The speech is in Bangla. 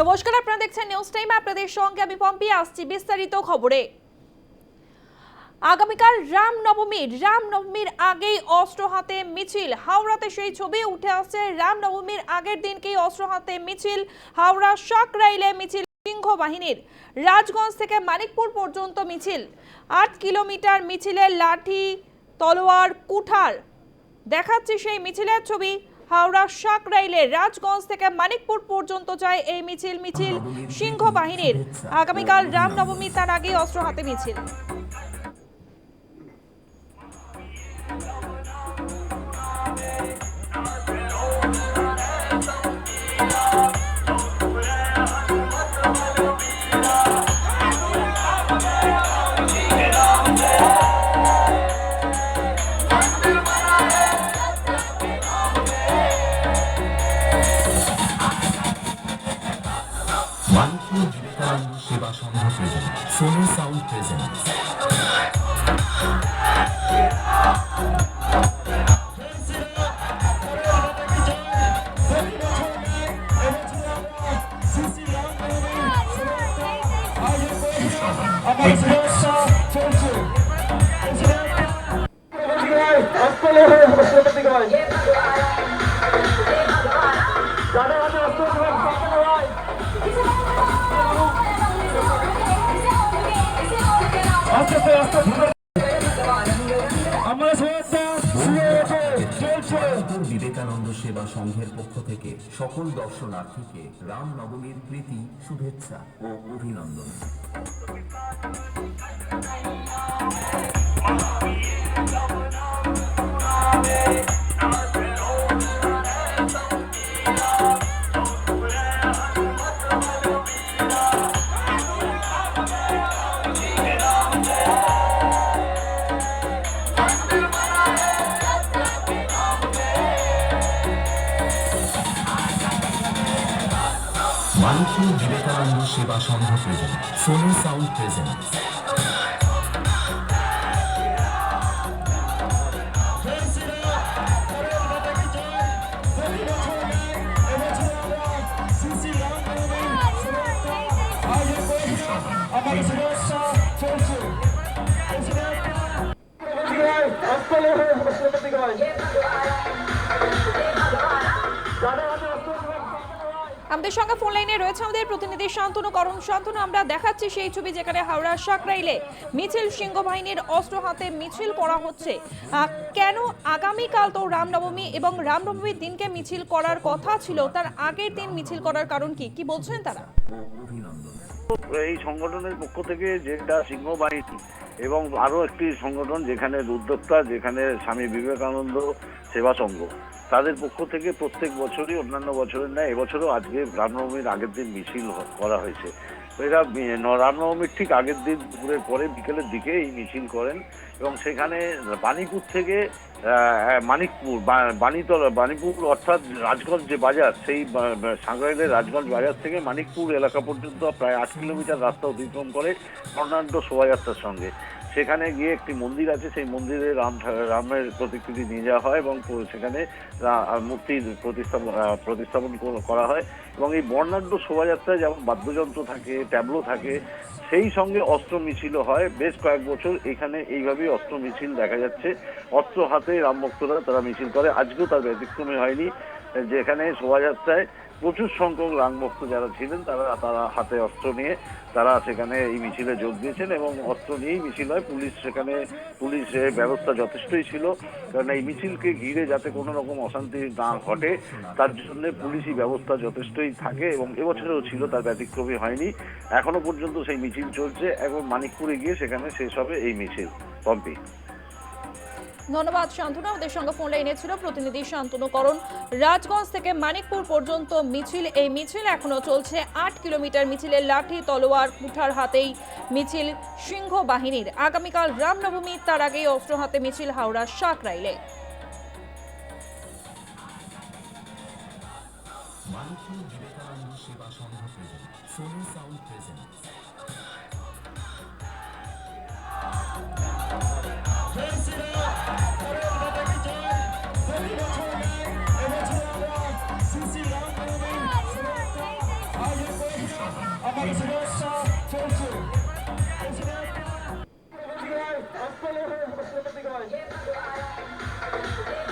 নমস্কার, আপনারা দেখছেন নিউজ টাইম আপনাদের সঙ্গে আমি পম্পি, আসছি বিস্তারিত খবরে। আগামীকাল রাম নবমীর রাম নবমীর আগেই অস্ত্র হাতে মিছিল। হাওড়াতে সেই ছবি উঠে আসছে রাম নবমীর আগের দিনকেই অস্ত্র হাতে মিছিল। হাওড়া সাকরাইলে মিছিল সিংহ বাহিনীর। রাজগঞ্জ থেকে মানিকপুর পর্যন্ত মিছিল। আট কিলোমিটার মিছিলের লাঠি, তলোয়ার, কুঠার। দেখাচ্ছি সেই মিছিলের ছবি। হাওড়া সাকরাইলে রাজগঞ্জ থেকে মানিকপুর পর্যন্ত যায় এই মিছিল। মিছিল সিংহ বাহিনীর আগামীকাল রামনবমী তার আগে অস্ত্র হাতে মিছিল। Manpur Vivekananda Seva Sangha present Sony sound আমরা বিবেকানন্দ সেবা সংঘের পক্ষ থেকে সকল দর্শনার্থীকে রাম নবমীর প্রীতি শুভেচ্ছা ও অভিনন্দন। Manpur Vivekananda Seva Sangha present Sony sound present অস্ট্রেলে আমাদের সঙ্গে ফোন লাইনে রয়েছে আমাদের প্রতিনিধি শান্তনু, করণ শান্তনু। আমরা দেখাচ্ছি সেই ছবি যেখানে হাওড়া সাকরাইলে মিছিল সিংহ বাহিনীর অস্ত্র হাতে মিছিল করা হচ্ছে। কেন আগামীকাল তো রামনবমী এবং রামনবমীর দিনকে মিছিল করার কথা ছিল, তার আগের দিন মিছিল করার কারণ কি? কি বলছেন তারা? এই সংগঠনের পক্ষ থেকে যেটা সিংহ বাহিনী এবং আরও একটি সংগঠন যেখানে উদ্যোক্তা যেখানে স্বামী বিবেকানন্দ সেবা সংঘ, তাদের পক্ষ থেকে প্রত্যেক বছরই, অন্যান্য বছরের ন্যায়, এবছরও আজকে রামনবমীর আগের দিন মিছিল করা হয়েছে। এরা রামনবমীর ঠিক আগের দিন দুপুরের পরে বিকেলের দিকে এই মিছিল করেন এবং সেখানে বাণীপুর থেকে মানিকপুর বাণীতল, বাণীপুর অর্থাৎ রাজগঞ্জ যে বাজার, সেই, বা- রাজগঞ্জ বাজার থেকে মানিকপুর এলাকা পর্যন্ত প্রায় আট কিলোমিটার রাস্তা অতিক্রম করে অন্যান্য শোভাযাত্রার সঙ্গে। সেখানে গিয়ে একটি মন্দির আছে, সেই মন্দিরে রাম রামের প্রতিকৃতি নিয়ে যাওয়া হয় এবং সেখানে মূর্তির প্রতিস্থাপন প্রতিস্থাপন করা হয় এবং এই বর্ণাঢ্য শোভাযাত্রায় যেমন বাদ্যযন্ত্র থাকে, ট্যাবলো থাকে, সেই সঙ্গে অস্ত্র মিছিলও হয়। বেশ কয়েক বছর এখানে এইভাবেই অস্ত্র মিছিল দেখা যাচ্ছে। অস্ত্র হাতে রাম ভক্তরা তারা মিছিল করে। আজকেও তার ব্যতিক্রমী হয়নি। যেখানে শোভাযাত্রায় প্রচুর সংখ্যক রাম ভক্ত যারা ছিলেন, তারা তারা হাতে অস্ত্র নিয়ে, তারা সেখানে এই মিছিলে যোগ দিয়েছেন এবং অস্ত্র নিয়েই মিছিল হয়। পুলিশ সেখানে পুলিশের ব্যবস্থা যথেষ্টই ছিল। কারণ এই মিছিলকে ঘিরে যাতে কোনো রকম অশান্তি না ঘটে, তার জন্য পুলিশি ব্যবস্থা যথেষ্টই থাকে এবং এবছরেও ছিল, তার ব্যতিক্রমী হয়নি। এখনও পর্যন্ত সেই মিছিল চলছে। এবং মানিকপুরে গিয়ে সেখানে শেষ হবে এই মিছিল। পম্পি। ধন্যবাদ শান্তনু। আমাদের সঙ্গে ফোন লাইনে ছিল প্রতিনিধি শান্তনু করণ রাজগঞ্জ থেকে মানিকপুর পর্যন্ত মিছিল এই মিছিল এখনও চলছে। আট কিলোমিটার মিছিলের লাঠি তলোয়ার কুঠার হাতেই মিছিল সিংহ বাহিনীর। আগামীকাল রামনবমী তার আগেই অস্ত্র হাতে মিছিল Howrah সাকরাইলে Seva Sangha present Sony sound present. CC Thank you.